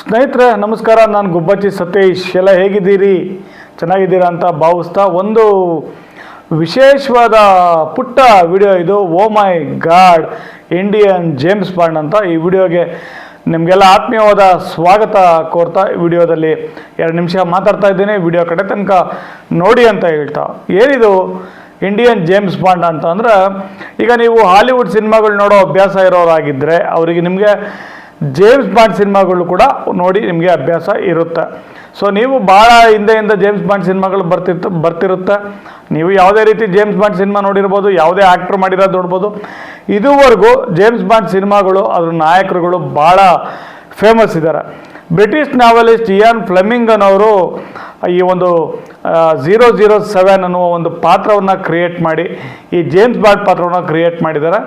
ಸ್ನೇಹಿತರೆ, ನಮಸ್ಕಾರ. ನಾನು ಗುಬ್ಬಚ್ಚಿ ಸತೀಶ್. ಎಲ್ಲ ಹೇಗಿದ್ದೀರಿ? ಚೆನ್ನಾಗಿದ್ದೀರಾ ಅಂತ ಭಾವಿಸ್ತಾ ಒಂದು ವಿಶೇಷವಾದ ಪುಟ್ಟ ವಿಡಿಯೋ ಇದು. ಓ my god Indian James Bond ಅಂತ ಈ ವಿಡಿಯೋಗೆ ನಿಮಗೆಲ್ಲ ಆತ್ಮೀಯವಾದ ಸ್ವಾಗತ ಕೋರ್ತಾ ವಿಡಿಯೋದಲ್ಲಿ. ಎರಡು ನಿಮಿಷ ಮಾತಾಡ್ತಾ ಇದ್ದೀನಿ. ವಿಡಿಯೋ ಕಡೆ ತನಕ ನೋಡಿ ಅಂತ ಹೇಳ್ತಾ. ಏನಿದು ಇಂಡಿಯನ್ ಜೇಮ್ಸ್ ಬಾಂಡ್ ಅಂತ ಅಂದರೆ, ಈಗ ನೀವು ಹಾಲಿವುಡ್ ಸಿನಿಮಾಗಳು ನೋಡೋ ಅಭ್ಯಾಸ ಇರೋರಾಗಿದ್ದರೆ ಅವರಿಗೆ ನಿಮಗೆ ಜೇಮ್ಸ್ ಬಾಂಡ್ ಸಿನಿಮಾಗಳು ಕೂಡ ನೋಡಿ ನಿಮಗೆ ಅಭ್ಯಾಸ ಇರುತ್ತೆ. ಸೊ ನೀವು ಭಾಳ ಹಿಂದೆಯಿಂದ ಜೇಮ್ಸ್ ಬಾಂಡ್ ಸಿನಿಮಾಗಳು ಬರ್ತಿತ್ತು ಬರ್ತಿರುತ್ತೆ. ನೀವು ಯಾವುದೇ ರೀತಿ ಜೇಮ್ಸ್ ಬಾಂಡ್ ಸಿನಿಮಾ ನೋಡಿರ್ಬೋದು, ಯಾವುದೇ ಆ್ಯಕ್ಟ್ರ್ ಮಾಡಿರೋದು ನೋಡ್ಬೋದು. ಇದುವರೆಗೂ ಜೇಮ್ಸ್ ಬಾಂಡ್ ಸಿನಿಮಾಗಳು ಅದ್ರ ನಾಯಕರುಗಳು ಭಾಳ ಫೇಮಸ್ ಇದ್ದಾರೆ ಬ್ರಿಟಿಷ್ ನಾವೆಲಿಸ್ಟ್ ಇಯಾನ್ ಫ್ಲೆಮಿಂಗನ್ ಅವರು ಈ ಒಂದು ಝೀರೋ ಝೀರೋ ಸೆವೆನ್ ಅನ್ನುವ ಒಂದು ಪಾತ್ರವನ್ನು ಕ್ರಿಯೇಟ್ ಮಾಡಿ, ಈ ಜೇಮ್ಸ್ ಬಾಂಡ್ ಪಾತ್ರವನ್ನು ಕ್ರಿಯೇಟ್ ಮಾಡಿದ್ದಾರೆ.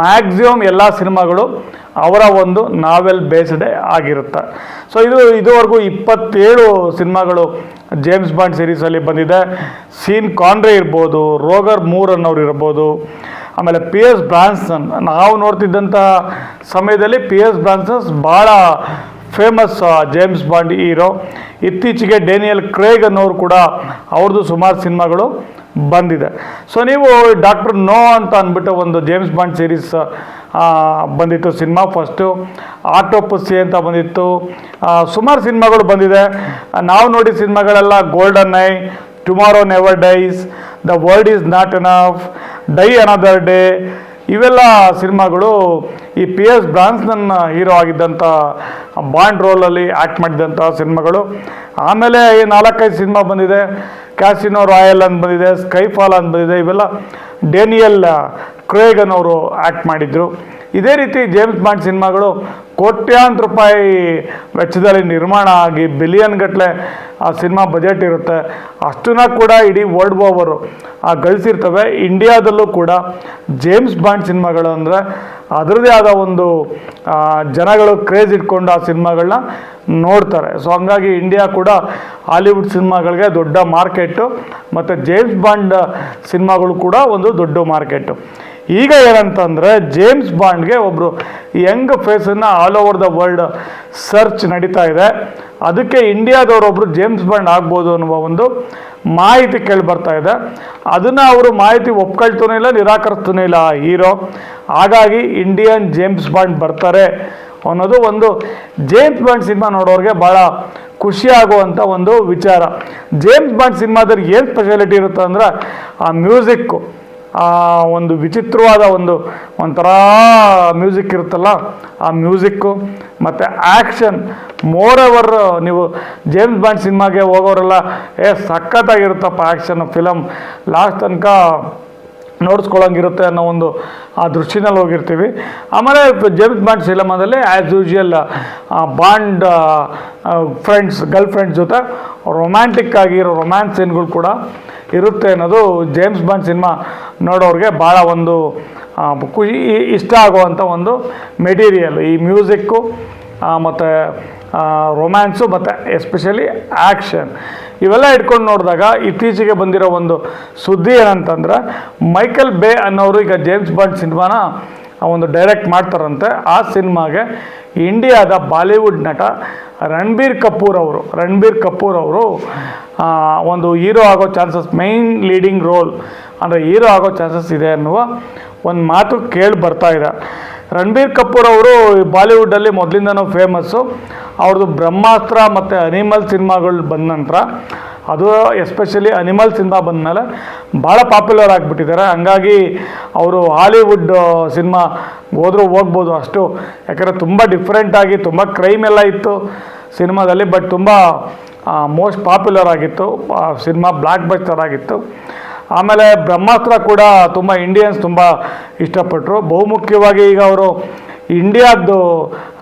ಮ್ಯಾಕ್ಸಿಮಮ್ ಎಲ್ಲ ಸಿನಿಮಾಗಳು ಅವರ ಒಂದು ನಾವೆಲ್ ಬೇಸ್ಡ್ ಆಗಿರುತ್ತೆ. ಸೊ ಇದು, ಇದುವರೆಗೂ ಇಪ್ಪತ್ತೇಳು ಸಿನಿಮಾಗಳು ಜೇಮ್ಸ್ ಬಾಂಡ್ ಸೀರೀಸಲ್ಲಿ ಬಂದಿದೆ. ಸೀನ್ ಕಾನ್ರೆ ಇರ್ಬೋದು ರೋಗರ್ ಮೂರ್ ಅನ್ನೋರು ಇರ್ಬೋದು, ಆಮೇಲೆ ಪಿ ಎಸ್ ಬ್ರಾನ್ಸನ್ ನಾವು ನೋಡ್ತಿದ್ದಂಥ ಸಮಯದಲ್ಲಿ ಪಿ ಎಸ್ ಬ್ರಾನ್ಸನ್ಸ್ ಭಾಳ ಫೇಮಸ್ ಜೇಮ್ಸ್ ಬಾಂಡ್ ಹೀರೋ ಇತ್ತೀಚೆಗೆ ಡೇನಿಯಲ್ ಕ್ರೇಗ್ ಅನ್ನೋರು ಕೂಡ ಅವ್ರದ್ದು ಸುಮಾರು ಸಿನಿಮಾಗಳು ಬಂದಿದೆ. ಸೊ ನೀವು ಡಾಕ್ಟರ್ ನೋ ಅಂತ ಅಂದ್ಬಿಟ್ಟು ಒಂದು ಜೇಮ್ಸ್ ಬಾಂಡ್ ಸೀರೀಸ್ ಬಂದಿತ್ತು ಸಿನಿಮಾ. ಫಸ್ಟು ಆಟೋಪಸಿ ಅಂತ ಬಂದಿತ್ತು. ಸುಮಾರು ಸಿನಿಮಾಗಳು ಬಂದಿದೆ. ನಾವು ನೋಡಿದ ಸಿನಿಮಾಗಳೆಲ್ಲ goldeneye tomorrow never dies the world is not enough die another day ಇವೆಲ್ಲ ಸಿನಿಮಾಗಳು ಈ ಪಿ ಎಸ್ ಬ್ರಾನ್ಸ್ನನ್ನ ಹೀರೋ ಆಗಿದ್ದಂಥ ಬಾಂಡ್ ರೋಲಲ್ಲಿ ಆ್ಯಕ್ಟ್ ಮಾಡಿದಂಥ ಸಿನಿಮಾಗಳು. ಆಮೇಲೆ ಈ ನಾಲ್ಕೈದು ಸಿನಿಮಾ ಬಂದಿದೆ. ಕ್ಯಾಸಿನೋ ರಾಯಲ್ ಅಂತ ಬಂದಿದೆ, ಸ್ಕೈಫಾಲ್ ಅಂತ ಬಂದಿದೆ. ಇವೆಲ್ಲ ಡೇನಿಯಲ್ ಕ್ರೇಗನ್ ಅವರು ಆ್ಯಕ್ಟ್ ಮಾಡಿದ್ರು. ಇದೇ ರೀತಿ ಜೇಮ್ಸ್ ಬಾಂಡ್ ಸಿನಿಮಾಗಳು ಕೋಟ್ಯಾಂತರ ರೂಪಾಯಿ ವೆಚ್ಚದಲ್ಲಿ ನಿರ್ಮಾಣ ಆಗಿ ಬಿಲಿಯನ್ ಗಟ್ಟಲೆ ಆ ಸಿನಿಮಾ ಬಜೆಟ್ ಇರುತ್ತೆ. ಅಷ್ಟನ್ನ ಕೂಡ ಇಡೀ ವರ್ಲ್ಡ್ ಓವರು ಆ ಗಳಿಸಿರ್ತವೆ. ಇಂಡಿಯಾದಲ್ಲೂ ಕೂಡ ಜೇಮ್ಸ್ ಬಾಂಡ್ ಸಿನಿಮಾಗಳು ಅಂದರೆ ಅದರದೇ ಆದ ಒಂದು ಜನಗಳು ಕ್ರೇಜ್ ಇಟ್ಕೊಂಡು ಆ ಸಿನಿಮಾಗಳನ್ನ ನೋಡ್ತಾರೆ. ಸೊ ಹಂಗಾಗಿ ಇಂಡಿಯಾ ಕೂಡ ಹಾಲಿವುಡ್ ಸಿನಿಮಾಗಳಿಗೆ ದೊಡ್ಡ ಮಾರ್ಕೆಟು ಮತ್ತು ಜೇಮ್ಸ್ ಬಾಂಡ್ ಸಿನಿಮಾಗಳು ಕೂಡ ಒಂದು ದೊಡ್ಡ ಮಾರ್ಕೆಟು ಈಗ ಏನಂತಂದರೆ ಜೇಮ್ಸ್ ಬಾಂಡ್ಗೆ ಒಬ್ಬರು young ಫೇಸನ್ನು all over the world search ನಡೀತಾ ಇದೆ. ಅದಕ್ಕೆ ಇಂಡಿಯಾದವರೊಬ್ಬರು ಜೇಮ್ಸ್ ಬಾಂಡ್ ಆಗ್ಬೋದು ಅನ್ನುವ ಒಂದು ಮಾಹಿತಿ ಕೇಳಿ ಬರ್ತಾ ಇದೆ. ಅದನ್ನು ಅವರು ಮಾಹಿತಿ ಒಪ್ಕೊಳ್ತೂನೇ ಇಲ್ಲ, ನಿರಾಕರಿಸ್ತೂನೇ ಇಲ್ಲ ಆ ಹೀರೋ ಹಾಗಾಗಿ ಇಂಡಿಯನ್ ಜೇಮ್ಸ್ ಬಾಂಡ್ ಬರ್ತಾರೆ ಅನ್ನೋದು ಒಂದು ಜೇಮ್ಸ್ ಬಾಂಡ್ ಸಿನಿಮಾ ನೋಡೋರಿಗೆ ಭಾಳ ಆಗುವಂತ ಒಂದು ವಿಚಾರ. ಜೇಮ್ಸ್ ಬಾಂಡ್ ಸಿನಿಮಾದಲ್ಲಿ ಏನು ಸ್ಪೆಷಾಲಿಟಿ ಇರುತ್ತೆ ಅಂದ್ರೆ ಆ ಮ್ಯೂಸಿಕ್ಕು ಆ ಒಂದು ವಿಚಿತ್ರವಾದ ಒಂದು ಒಂಥರ ಮ್ಯೂಸಿಕ್ ಇರುತ್ತಲ್ಲ, ಆ ಮ್ಯೂಸಿಕ್ಕು ಮತ್ತು ಆ್ಯಕ್ಷನ್. ಮೋರ್ ಎವರ್ ನೀವು ಜೇಮ್ಸ್ ಬಾಂಡ್ ಸಿನಿಮಾಗೆ ಹೋಗೋರೆಲ್ಲ, ಏ, ಸಖತ್ತಾಗಿರುತ್ತಪ್ಪ ಆ್ಯಕ್ಷನ್ ಫಿಲಮ್ ಲಾಸ್ಟ್ ತನಕ ನೋಡಿಸ್ಕೊಳ್ಳೋಂಗಿರುತ್ತೆ ಅನ್ನೋ ಒಂದು ಆ ದೃಷ್ಟಿನಲ್ಲಿ ಹೋಗಿರ್ತೀವಿ. ಆಮೇಲೆ ಜೇಮ್ಸ್ ಬಾಂಡ್ ಸಿನಿಮಾದಲ್ಲಿ as usual Bond friends girlfriends ಜೊತೆ ರೊಮ್ಯಾಂಟಿಕ್ ಆಗಿರೋ ರೊಮ್ಯಾನ್ಸ್ ಸೀನ್ಗಳು ಕೂಡ ಇರುತ್ತೆ ಅನ್ನೋದು ಜೇಮ್ಸ್ ಬಾಂಡ್ ಸಿನಿಮಾ ನೋಡೋರಿಗೆ ಭಾಳ ಒಂದು ಖುಷಿ ಇಷ್ಟ ಆಗುವಂಥ ಒಂದು ಮೆಟೀರಿಯಲ್ ಈ ಮ್ಯೂಸಿಕ್ಕು ಮತ್ತು ರೊಮ್ಯಾನ್ಸು ಮತ್ತು ಎಸ್ಪೆಷಲಿ ಆ್ಯಕ್ಷನ್ ಇವೆಲ್ಲ ಇಟ್ಕೊಂಡು ನೋಡಿದಾಗ ಇತ್ತೀಚೆಗೆ ಬಂದಿರೋ ಒಂದು ಸುದ್ದಿ ಏನಂತಂದ್ರೆ ಮೈಕಲ್ ಬೇ ಅನ್ನೋರು ಈಗ ಜೇಮ್ಸ್ ಬಾಂಡ್ ಸಿನಿಮಾನ ಒಂದು ಡೈರೆಕ್ಟ್ ಮಾಡ್ತಾರಂತೆ. ಆ ಸಿನಿಮಾಗೆ ಇಂಡಿಯಾದ ಬಾಲಿವುಡ್ ನಟ ರಣಬೀರ್ ಕಪೂರ್ ಅವರು, ರಣಬೀರ್ ಕಪೂರ್ ಅವರು ಒಂದು ಹೀರೋ ಆಗೋ ಚಾನ್ಸಸ್ ಮೈನ್ ಲೀಡಿಂಗ್ ರೋಲ್ ಅಂದರೆ ಹೀರೋ ಆಗೋ ಚಾನ್ಸಸ್ ಇದೆ ಅನ್ನುವ ಒಂದು ಮಾತು ಕೇಳಿ ಬರ್ತಾ ಇದೆ. ರಣಬೀರ್ ಕಪೂರ್ ಅವರು ಬಾಲಿವುಡ್ಡಲ್ಲಿ ಮೊದಲಿಂದನೂ ಫೇಮಸ್ಸು ಅವ್ರದ್ದು ಬ್ರಹ್ಮಾಸ್ತ್ರ ಮತ್ತು ಅನಿಮಲ್ ಸಿನಿಮಾಗಳು ಬಂದ ನಂತರ ಅದು ಎಸ್ಪೆಷಲಿ ಸಿನಿಮಾ ಬಂದಮೇಲೆ ಭಾಳ ಪಾಪ್ಯುಲರ್ ಆಗಿಬಿಟ್ಟಿದ್ದಾರೆ. ಹಂಗಾಗಿ ಅವರು ಹಾಲಿವುಡ್ ಸಿನಿಮಾ ಹೋದರೂ ಹೋಗ್ಬೋದು ಅಷ್ಟು. ಯಾಕಂದರೆ ತುಂಬ ಡಿಫ್ರೆಂಟಾಗಿ ತುಂಬ ಕ್ರೈಮ್ ಎಲ್ಲ ಇತ್ತು ಸಿನಿಮಾದಲ್ಲಿ ಬಟ್ ತುಂಬ ಮೋಸ್ಟ್ ಪಾಪ್ಯುಲರ್ ಆಗಿತ್ತು. ಸಿನಿಮಾ ಬ್ಲ್ಯಾಕ್ ಬಸ್ಟರ್ ಆಗಿತ್ತು. ಆಮೇಲೆ ಬ್ರಹ್ಮಾಸ್ತ್ರ ಕೂಡ ತುಂಬ ಇಂಡಿಯನ್ಸ್ ತುಂಬ ಇಷ್ಟಪಟ್ಟರು ಬಹುಮುಖ್ಯವಾಗಿ ಈಗ ಅವರು ಇಂಡಿಯಾದ್ದು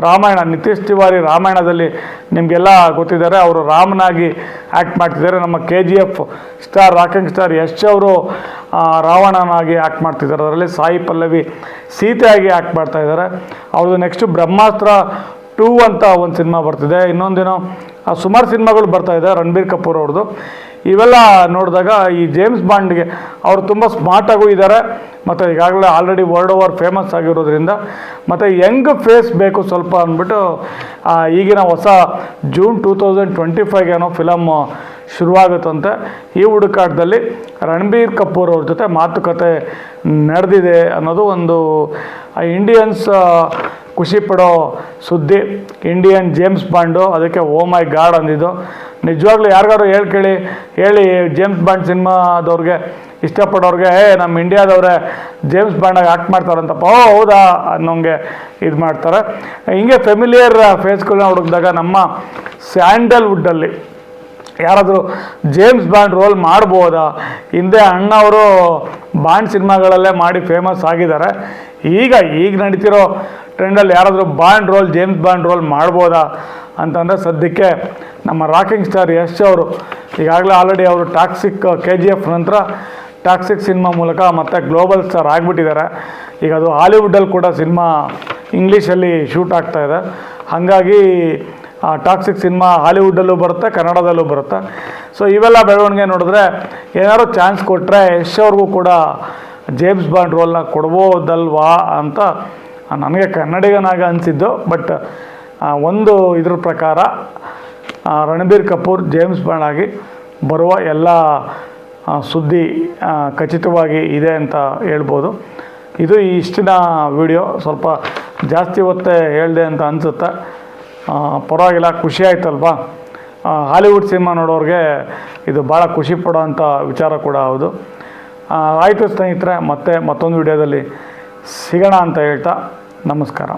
ರಾಮಾಯಣ, ನಿತೀಶ್ ತಿವಾರಿ ರಾಮಾಯಣದಲ್ಲಿ ನಿಮಗೆಲ್ಲ ಗೊತ್ತಿದ್ದಾರೆ, ಅವರು ರಾಮನಾಗಿ ಆ್ಯಕ್ಟ್ ಮಾಡ್ತಿದ್ದಾರೆ. ನಮ್ಮ K G F star rocking star Yash ಅವರು ರಾವಣನಾಗಿ ಆ್ಯಕ್ಟ್ ಮಾಡ್ತಿದ್ದಾರೆ. ಅದರಲ್ಲಿ ಸಾಯಿ ಪಲ್ಲವಿ ಸೀತೆಯಾಗಿ ಆ್ಯಕ್ಟ್ ಮಾಡ್ತಾ ಇದ್ದಾರೆ. ಅವ್ರದ್ದು ನೆಕ್ಸ್ಟು ಬ್ರಹ್ಮಾಸ್ತ್ರ ಟೂ ಅಂತ ಒಂದು ಸಿನಿಮಾ ಬರ್ತಿದೆ. ಇನ್ನೊಂದೇನೋ ಸುಮಾರು ಸಿನಿಮಾಗಳು ಇದೆ. ರಣಬೀರ್ ಕಪೂರ್ ಅವ್ರದ್ದು. ಇವೆಲ್ಲ ನೋಡಿದಾಗ ಈ ಜೇಮ್ಸ್ ಬಾಂಡ್ಗೆ ಅವರು ತುಂಬ ಸ್ಮಾರ್ಟಾಗೂ ಇದ್ದಾರೆ ಮತ್ತು ಈಗಾಗಲೇ ಆಲ್ರೆಡಿ ವರ್ಲ್ಡ್ ಓವರ್ ಫೇಮಸ್ ಆಗಿರೋದ್ರಿಂದ ಮತ್ತು ಯಂಗ್ ಫೇಸ್ ಬೇಕು ಸ್ವಲ್ಪ ಅಂದ್ಬಿಟ್ಟು ಈಗಿನ ಹೊಸ ಜೂನ್ ಟೂ ತೌಸಂಡ್ ಟ್ವೆಂಟಿ ಫೈವ್ಗೆ ಏನೋ ಫಿಲಮ್ ಶುರುವಾಗುತ್ತಂತೆ. ಈ ಹುಡುಕಾಟದಲ್ಲಿ ರಣಬೀರ್ ಕಪೂರ್ ಅವ್ರ ಜೊತೆ ಮಾತುಕತೆ ನಡೆದಿದೆ ಅನ್ನೋದು ಒಂದು ಇಂಡಿಯನ್ಸ್ ಖುಷಿ ಪಡೋ ಸುದ್ದಿ. ಇಂಡಿಯನ್ ಜೇಮ್ಸ್ ಬಾಂಡು ಅದಕ್ಕೆ ಓ ಮೈ ಗಾಡ್ ಅಂದಿದ್ದು. ನಿಜವಾಗ್ಲೂ ಯಾರಿಗಾರು ಹೇಳಿ ಕೇಳಿ, ಹೇಳಿ ಜೇಮ್ಸ್ ಬಾಂಡ್ ಸಿನಿಮಾದವ್ರಿಗೆ, ಇಷ್ಟಪಡೋರಿಗೆ ಏ ನಮ್ಮ ಇಂಡಿಯಾದವ್ರೆ ಜೇಮ್ಸ್ ಬಾಂಡಾಗಿ ಆ್ಯಕ್ಟ್ ಮಾಡ್ತಾರಂತಪ್ಪ. ಓ, ಹೌದಾ? ಅನ್ನೋಂಗೆ ಇದು ಮಾಡ್ತಾರೆ. ಹಿಂಗೆ ಫೆಮಿಲಿಯರ್ ಫೇಸ್ಗಳನ್ನ ಹುಡುಕಿದಾಗ ನಮ್ಮ ಸ್ಯಾಂಡಲ್ವುಡ್ಡಲ್ಲಿ ಯಾರಾದರೂ ಜೇಮ್ಸ್ ಬಾಂಡ್ ರೋಲ್ ಮಾಡ್ಬೋದಾ? ಹಿಂದೆ ಅಣ್ಣವರು ಬಾಂಡ್ ಸಿನಿಮಾಗಳಲ್ಲೇ ಮಾಡಿ ಫೇಮಸ್ ಆಗಿದ್ದಾರೆ. ಈಗ ಈಗ ನಡೀತಿರೋ ಟ್ರೆಂಡಲ್ಲಿ ಯಾರಾದರೂ Bond role, James Bond role ಮಾಡ್ಬೋದಾ ಅಂತಂದರೆ ಸದ್ಯಕ್ಕೆ ನಮ್ಮ ರಾಕಿಂಗ್ ಸ್ಟಾರ್ ಯಶ್ ಅವರು ಈಗಾಗಲೇ ಆಲ್ರೆಡಿ ಅವರು ಟಾಕ್ಸಿಕ್ ಕೆ ಜಿ ಎಫ್ ನಂತರ ಟಾಕ್ಸಿಕ್ ಸಿನಿಮಾ ಮೂಲಕ ಮತ್ತೆ ಗ್ಲೋಬಲ್ ಸ್ಟಾರ್ ಆಗಿಬಿಟ್ಟಿದ್ದಾರೆ. ಈಗ ಅದು ಹಾಲಿವುಡ್ಡಲ್ಲಿ ಕೂಡ ಸಿನಿಮಾ ಇಂಗ್ಲೀಷಲ್ಲಿ ಶೂಟ್ ಆಗ್ತಾ ಇದೆ. ಹಾಗಾಗಿ ಟಾಕ್ಸಿಕ್ ಸಿನಿಮಾ ಹಾಲಿವುಡ್ಡಲ್ಲೂ ಬರುತ್ತೆ, ಕನ್ನಡದಲ್ಲೂ ಬರುತ್ತೆ. ಸೊ, ಇವೆಲ್ಲ ಬೆಳವಣಿಗೆ ನೋಡಿದ್ರೆ ಏನಾದ್ರು ಚಾನ್ಸ್ ಕೊಟ್ಟರೆ ಯಶ್ ಅವ್ರಿಗೂ ಕೂಡ ಜೇಮ್ಸ್ ಬಾಂಡ್ ರೋಲ್ನ ಕೊಡ್ಬೋದಲ್ವಾ ಅಂತ ನನಗೆ ಕನ್ನಡಿಗನಾಗ ಅನಿಸಿದ್ದು ಬಟ್ ಒಂದು ಇದ್ರ ಪ್ರಕಾರ ರಣಬೀರ್ ಕಪೂರ್, ಜೇಮ್ಸ್ ಬಾಂಡ್ ಆಗಿ ಬರುವ ಎಲ್ಲ ಸುದ್ದಿ ಖಚಿತವಾಗಿ ಇದೆ ಅಂತ ಹೇಳ್ಬೋದು. ಇದು ಇಷ್ಟಿನ ವಿಡಿಯೋ. ಸ್ವಲ್ಪ ಜಾಸ್ತಿ ಹೊತ್ತೇ ಹೇಳಿದೆ ಅಂತ ಅನಿಸುತ್ತೆ. ಪರವಾಗಿಲ್ಲ, ಖುಷಿ ಆಯ್ತಲ್ವಾ? ಹಾಲಿವುಡ್ ಸಿನಿಮಾ ನೋಡೋರಿಗೆ ಇದು ಭಾಳ ಖುಷಿ ಪಡೋವಂಥ ವಿಚಾರ ಕೂಡ ಹೌದು. ಆಯಿತು ಸ್ನೇಹಿತರೆ, ಮತ್ತೆ ಮತ್ತೊಂದು ವಿಡಿಯೋದಲ್ಲಿ ಸಿಗೋಣ ಅಂತ ಹೇಳ್ತಾ ನಮಸ್ಕಾರ.